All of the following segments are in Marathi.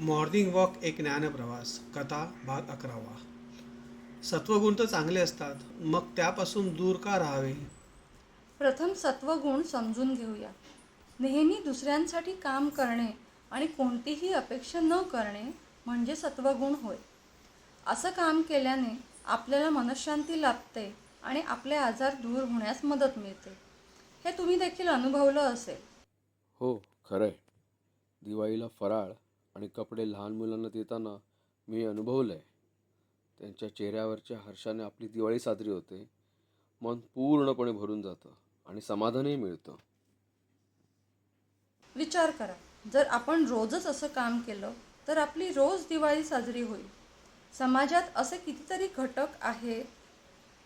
मॉर्निंग वॉक एक ज्ञानप्रवास कथा भाग अकरावा. सत्वगुण तर चांगले असतात मग त्यापासून दूर का राहावे? प्रथम सत्वगुण समजून घेऊया. नेहमी दुसऱ्यांसाठी काम करणे आणि कोणतीही अपेक्षा न करणे म्हणजे सत्वगुण होय. असं काम केल्याने आपल्याला मनशांती लाभते आणि आपले आजार दूर होण्यास मदत मिळते. हे तुम्ही देखील अनुभवलं असेल. हो खरं आहे दिवाळीला फराळ आणि कपडे लहान मुलांना देताना मी अनुभवलं आहे त्यांच्या चेहऱ्यावरच्या हर्षाने आपली दिवाळी साजरी होते. मन पूर्णपणे भरून जातं आणि समाधानही मिळतं. विचार करा. जर आपण रोजच असं काम केलं तर आपली रोज दिवाळी साजरी होईल. समाजात असे कितीतरी घटक आहेत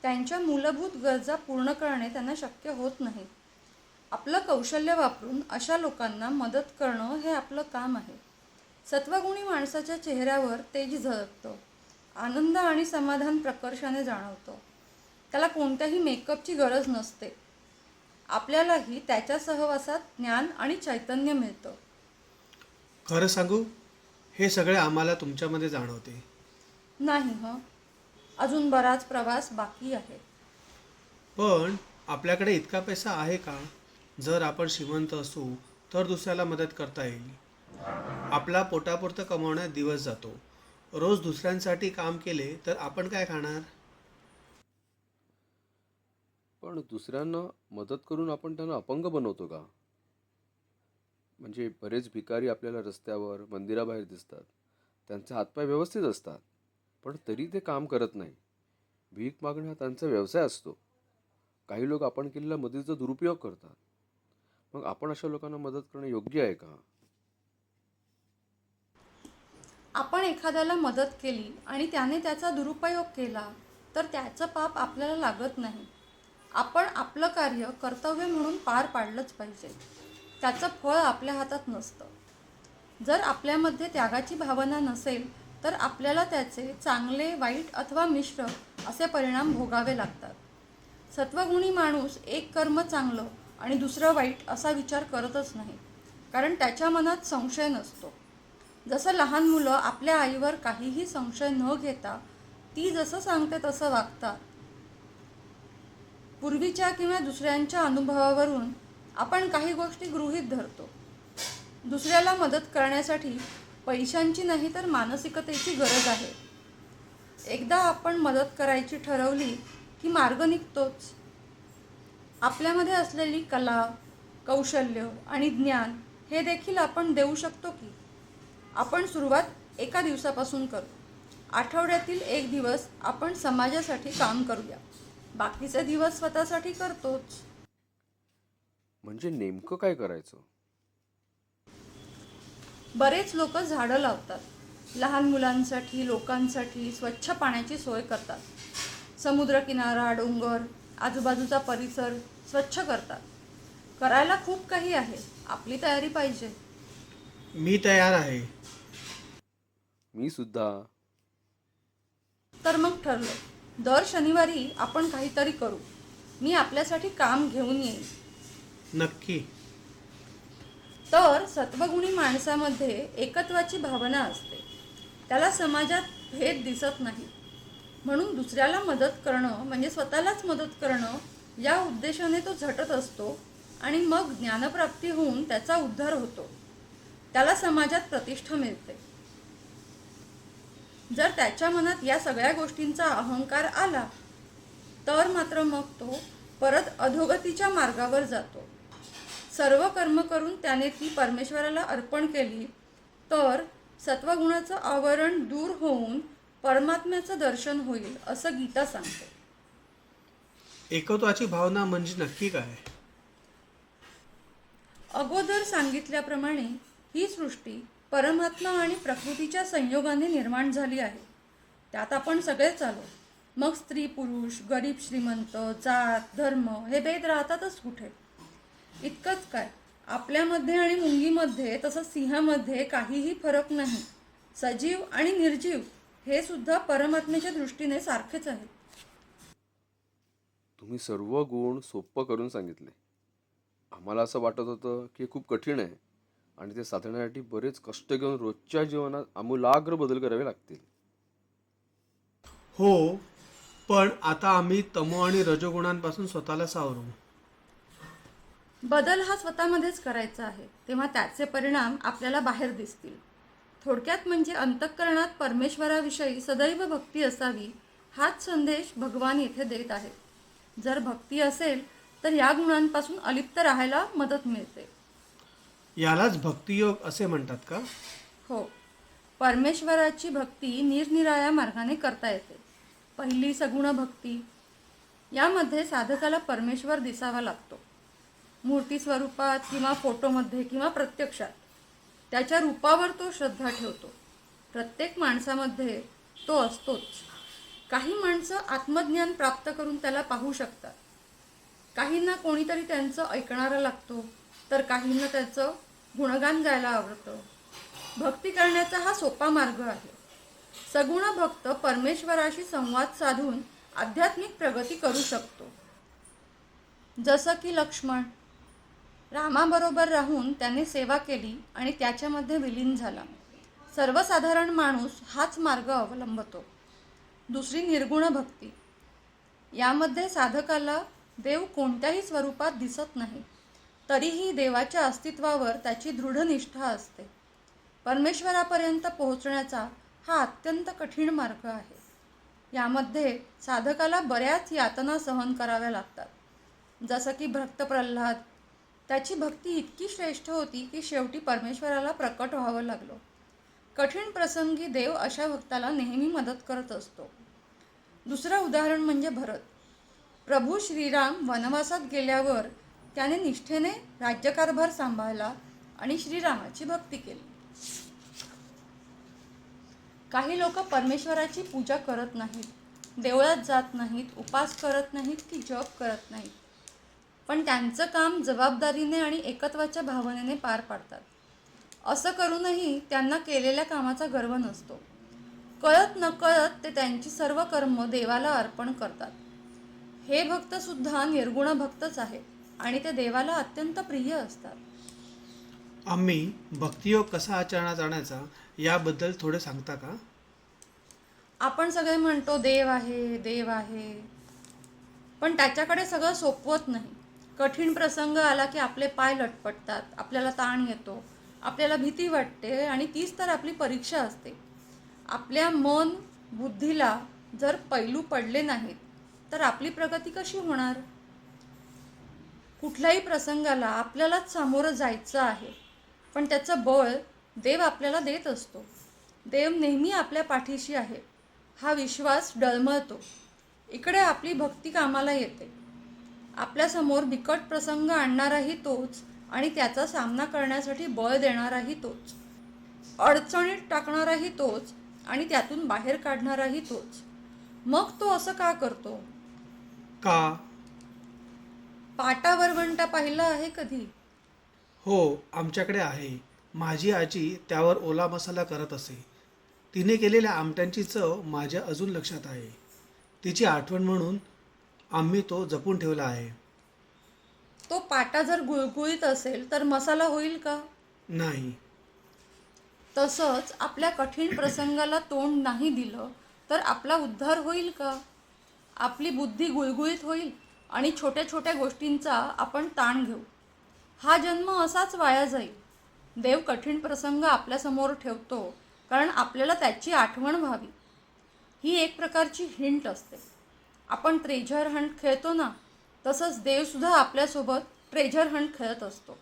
त्यांच्या मूलभूत गरजा पूर्ण करणे त्यांना शक्य होत नाही. आपलं कौशल्य वापरून अशा लोकांना मदत करणं हे आपलं काम आहे. सत्वगुणी माणसाच्या चेहऱ्यावर तेज झळकतं. आनंद आणि समाधान प्रकर्षाने जाणवतं. त्याला कोणत्याही मेकअपची गरज नसते. आपल्यालाही त्याच्या सहवासात ज्ञान आणि चैतन्य मिळतं. खरं सांगू? हे सगळे आम्हाला तुमच्यामध्ये जाणवते. नाही हं. अजून बराच प्रवास बाकी आहे. पण आपल्याकडे इतका पैसा आहे का? जर आपण श्रीमंत असू तर दुसऱ्याला मदत करता येईल. आपला पोटापुरतं कमावण्यात दिवस जातो. रोज दुसऱ्यांसाठी काम केले तर आपण काय खाणार? पण दुसऱ्यांना मदत करून आपण त्यांना अपंग बनवतो का? म्हणजे बरेच भिकारी आपल्याला रस्त्यावर मंदिराबाहेर दिसतात. त्यांचे हातपाय व्यवस्थित असतात. पण तरी ते काम करत नाही. भीक मागणे हा त्यांचा व्यवसाय असतो. काही लोक आपण केलेल्या मदतीचा दुरुपयोग करतात. मग आपण अशा लोकांना मदत करणं योग्य आहे का? आपण एखाद्याला मदत केली आणि त्याने त्याचा दुरुपयोग केला तर त्याचं पाप आपल्याला लागत नाही. आपण आपलं कार्य कर्तव्य म्हणून पार पाडलंच पाहिजे. त्याचं फळ आपल्या हातात नसतं. जर आपल्यामध्ये त्यागाची भावना नसेल तर आपल्याला त्याचे चांगले वाईट अथवा मिश्र असे परिणाम भोगावे लागतात. सत्वगुणी माणूस एक कर्म चांगलं आणि दुसरं वाईट असा विचार करतच नाही कारण त्याच्या मनात संशय नसतो. जसं लहान मुलं आपल्या आईवर काहीही संशय न घेता ती जसं सांगते तसं वागतात. पूर्वीच्या किंवा दुसऱ्यांच्या अनुभवावरून आपण काही गोष्टी गृहीत धरतो. दुसऱ्याला मदत करण्यासाठी पैशांची नाही तर मानसिकतेची गरज आहे. एकदा आपण मदत करायची ठरवली की मार्ग निघतोच. आपल्यामध्ये असलेली कला कौशल्य आणि ज्ञान हे देखील आपण देऊ शकतो की? आपण सुरुवात एका दिवसापासून करू. आठवड्यातील एक दिवस आपण समाजासाठी काम करूया. बाकीचे दिवस स्वतःसाठी करतोच. म्हणजे नेमकं काय करायचं? बरेच लोक झाडं लावतात. लहान मुलांसाठी लोकांसाठी स्वच्छ पाण्याची सोय करतात. समुद्रकिनारा डोंगर आजूबाजूचा परिसर स्वच्छ करतात. करायला खूप काही आहे. आपली तयारी पाहिजे. मी तयार आहे. मी सुद्धा. तर मग ठरलं. दर शनिवारी आपण काहीतरी करू. मी आपल्यासाठी काम घेऊन येईन. नक्की. तर सत्वगुणी माणसामध्ये एकत्वाची भावना असते. त्याला समाजात भेद दिसत नाही. म्हणून दुसऱ्याला मदत करणं म्हणजे स्वतःलाच मदत करणं या उद्देशाने तो झटत असतो आणि मग ज्ञानप्राप्ती होऊन त्याचा उद्धार होतो. त्याला समाजात प्रतिष्ठा मिळते. जर त्याच्या मनात या सगळ्या गोष्टींचा अहंकार आला तर मात्र मग तो परत अधोगतीच्या मार्गावर जातो. सर्व कर्म करून त्याने ती परमेश्वराला अर्पण केली तर सत्वगुणाचं आवरण दूर होऊन परमात्म्याचं दर्शन होईल असं गीता सांगते. एकत्वाची भावना म्हणजे नक्की काय? अगोदर सांगितल्याप्रमाणे ही सृष्टी परमात्मा आणि प्रकृतीच्या संयोगाने निर्माण झाली आहे. त्यात आपण सगळेच आलो. मग स्त्री पुरुष गरीब श्रीमंत जात धर्म हे भेद राहतातच कुठे? इतकंच काय. आपल्यामध्ये आणि मुंगीमध्ये तसंच सिंहामध्ये काहीही फरक नाही. सजीव आणि निर्जीव हे सुद्धा परमात्म्याच्या दृष्टीने सारखेच आहे तुम्ही सर्व गुण सोपं करून सांगितले. आम्हाला असं वाटत होतं की खूप कठीण आहे. आणि ते साधण्यासाठी बरेच कष्ट घेऊन रोजच्या जीवनात आमूलाग्र बदल करावे लागतील. हो पण आता आम्ही तमो आणि रजोगुणांपासून स्वतःला सावरू. बदल हा स्वतःमध्येच करायचा आहे तेव्हा त्याचे परिणाम आपल्याला बाहेर दिसतील. थोडक्यात म्हणजे अंतःकरणात परमेश्वराविषयी सदैव भक्ती असावी हाच संदेश भगवान येथे देत आहेत. जर भक्ती असेल तर या गुणांपासून अलिप्त राहायला मदत मिळते. यालाच भक्तियोग असे म्हणतात का? हो. परमेश्वराची भक्ती निरनिराळ्या मार्गाने करता येते. पहिली सगुण भक्ती. यामध्ये साधकाला परमेश्वर दिसावा लागतो. मूर्ती स्वरूपात किंवा फोटोमध्ये किंवा प्रत्यक्षात. त्याच्या रूपावर तो श्रद्धा ठेवतो. प्रत्येक माणसामध्ये तो असतोच. काही माणसं आत्मज्ञान प्राप्त करून त्याला पाहू शकतात. काहींना कोणीतरी त्यांचं ऐकणारा लागतो. तर काहींना त्याचं गुणगान गायला आवडतं. भक्ती करण्याचा हा सोपा मार्ग आहे. सगुण भक्त परमेश्वराशी संवाद साधून आध्यात्मिक प्रगती करू शकतो. जसं की लक्ष्मण रामाबरोबर राहून त्याने सेवा केली आणि त्याच्यामध्ये विलीन झाला. सर्वसाधारण माणूस हाच मार्ग अवलंबतो. दुसरी निर्गुण भक्ती. यामध्ये साधकाला देव कोणत्याही स्वरूपात दिसत नाही. तरीही देवाच्या अस्तित्वावर त्याची दृढ निष्ठा असते. परमेश्वरापर्यंत पोहोचण्याचा हा अत्यंत कठीण मार्ग आहे. यामध्ये साधकाला बऱ्याच यातना सहन कराव्या लागतात. जसं की भक्त प्रल्हाद त्याची भक्ती इतकी श्रेष्ठ होती की शेवटी परमेश्वराला प्रकट व्हावं लागलो. कठीण प्रसंगी देव अशा भक्ताला नेहमी मदत करत असतो. दुसरं उदाहरण म्हणजे भरत. प्रभू श्रीराम वनवासात गेल्यावर त्याने निष्ठेने राज्यकारभार सांभाळला आणि श्रीरामाची भक्ती केली. काही लोक परमेश्वराची पूजा करत नाहीत देवळात जात नाहीत उपास करत नाहीत की जप करत नाहीत. पण त्यांचं काम जबाबदारीने आणि एकत्वाच्या भावनेने पार पाडतात. असं करूनही त्यांना केलेल्या कामाचा गर्व नसतो. कळत नकळत ते त्यांची सर्व कर्म देवाला अर्पण करतात. हे भक्तसुद्धा निर्गुण भक्तच आहेत. आणि ते देवाला अत्यंत प्रिय असतात. आम्ही भक्तियोग कसा आचरणात आणायचा याबद्दल थोडे सांगता का? आपण सगळे म्हणतो देव आहे देव आहे. पण त्याच्याकडे सगळं सोपवत नाही. कठीण प्रसंग आला की आपले पाय लटपटतात आपल्याला ताण येतो आपल्याला भीती वाटते आणि तीच तर आपली परीक्षा असते. आपल्या मन बुद्धीला जर पैलू पडले नाहीत तर आपली प्रगती कशी होणार? कुठल्याही प्रसंगाला आपल्यालाच सामोरं जायचं आहे. पण त्याचं बळ देव आपल्याला देत असतो. देव नेहमी आपल्या पाठीशी आहे. हा विश्वास डळमळतो. इकडे आपली भक्ती कामाला येते. आपल्यासमोर बिकट प्रसंग आणणाराही तोच आणि त्याचा सामना करण्यासाठी बळ देणाराही तोच. अडचणीत टाकणाराही तोच आणि त्यातून बाहेर काढणाराही तोच. मग तो असं का करतो? का? पाटा वरवंटा पाहिलं आहे कधी? हो आमच्याकडे आहे. माझी आजी त्यावर ओला मसाला करत असे. तिने केलेल्या आमट्यांची चव माझ्या अजून लक्षात आहे. तिची आठवण म्हणून आम्ही तो जपून ठेवला आहे. तो पाटा जर गुळगुळीत असेल तर मसाला होईल का? नाही. तसंच आपल्या कठीण प्रसंगाला तोंड नाही दिलं तर आपला उद्धार होईल का? आपली बुद्धी गुळगुळीत होईल? आणि छोट्या छोट्या गोष्टींचा आपण ताण घेऊ. हा जन्म असाच वाया जाईल. देव कठीण प्रसंग आपल्यासमोर ठेवतो कारण आपल्याला त्याची आठवण व्हावी. ही एक प्रकारची हिंट असते. आपण ट्रेझर हंट खेळतो ना तसंच देवसुद्धा आपल्यासोबत ट्रेझर हंट खेळत असतो.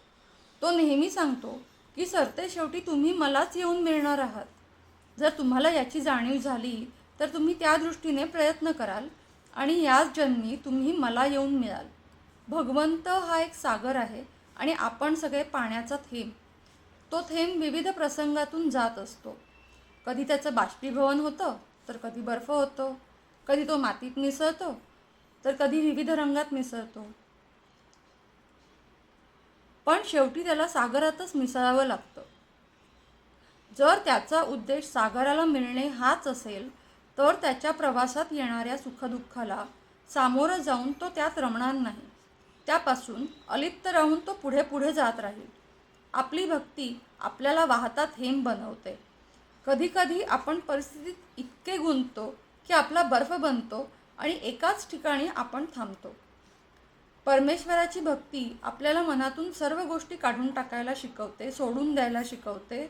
तो नेहमी सांगतो की सरते शेवटी तुम्ही मलाच येऊन मिळणार आहात. जर तुम्हाला याची जाणीव झाली तर तुम्ही त्या दृष्टीने प्रयत्न कराल आणि याच जन्मी तुम्ही मला येऊन मिळाल. भगवंत हा एक सागर आहे आणि आपण सगळे पाण्याचा थेंब. तो थेंब विविध प्रसंगातून जात असतो. कधी त्याचं बाष्पीभवन होतं तर कधी बर्फ होतो. कधी तो मातीत मिसळतो तर कधी विविध रंगात मिसळतो. पण शेवटी त्याला सागरातच मिसळावं लागतं. जर त्याचा उद्देश सागराला मिळणे हाच असेल तर त्याच्या प्रवासात येणाऱ्या सुखदुःखाला सामोरं जाऊन तो त्यात रमणार नाही. त्यापासून अलिप्त राहून तो पुढे पुढे जात राहील. आपली भक्ती आपल्याला वाहता थेंब बनवते. कधीकधी आपण परिस्थितीत इतके गुंततो की आपला बर्फ बनतो आणि एकाच ठिकाणी आपण थांबतो. परमेश्वराची भक्ती आपल्याला मनातून सर्व गोष्टी काढून टाकायला शिकवते सोडून द्यायला शिकवते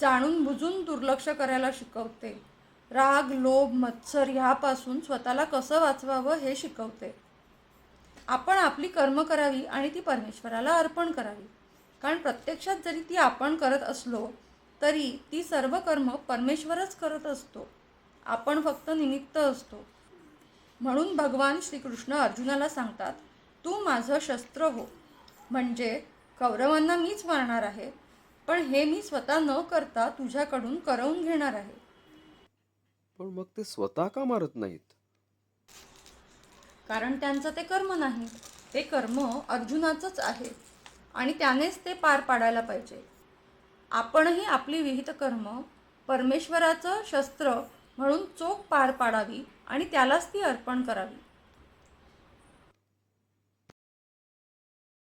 जाणून बुजून दुर्लक्ष करायला शिकवते. राग लोभ मत्सर ह्यापासून स्वतःला कसं वाचवावं हे शिकवते. आपण आपली कर्म करावी आणि ती परमेश्वराला अर्पण करावी. कारण प्रत्यक्षात जरी ती आपण करत असलो तरी ती सर्व कर्म परमेश्वरच करत असतो. आपण फक्त निमित्त असतो. म्हणून भगवान श्रीकृष्ण अर्जुनाला सांगतात तू माझं शस्त्र हो. म्हणजे कौरवांना मीच मारणार आहे पण हे मी स्वतः न करता तुझ्याकडून करवून घेणार आहे. पण मग ते स्वतः का मारत नाहीत? कारण त्यांचं ते कर्म नाही. ते कर्म अर्जुनाचंच आहे. आणि त्यानेच ते पार पाडायला पाहिजे. आपणही आपली विहित कर्म परमेश्वराचं शस्त्र म्हणून चोख पार पाडावी आणि त्यालाच ती अर्पण करावी.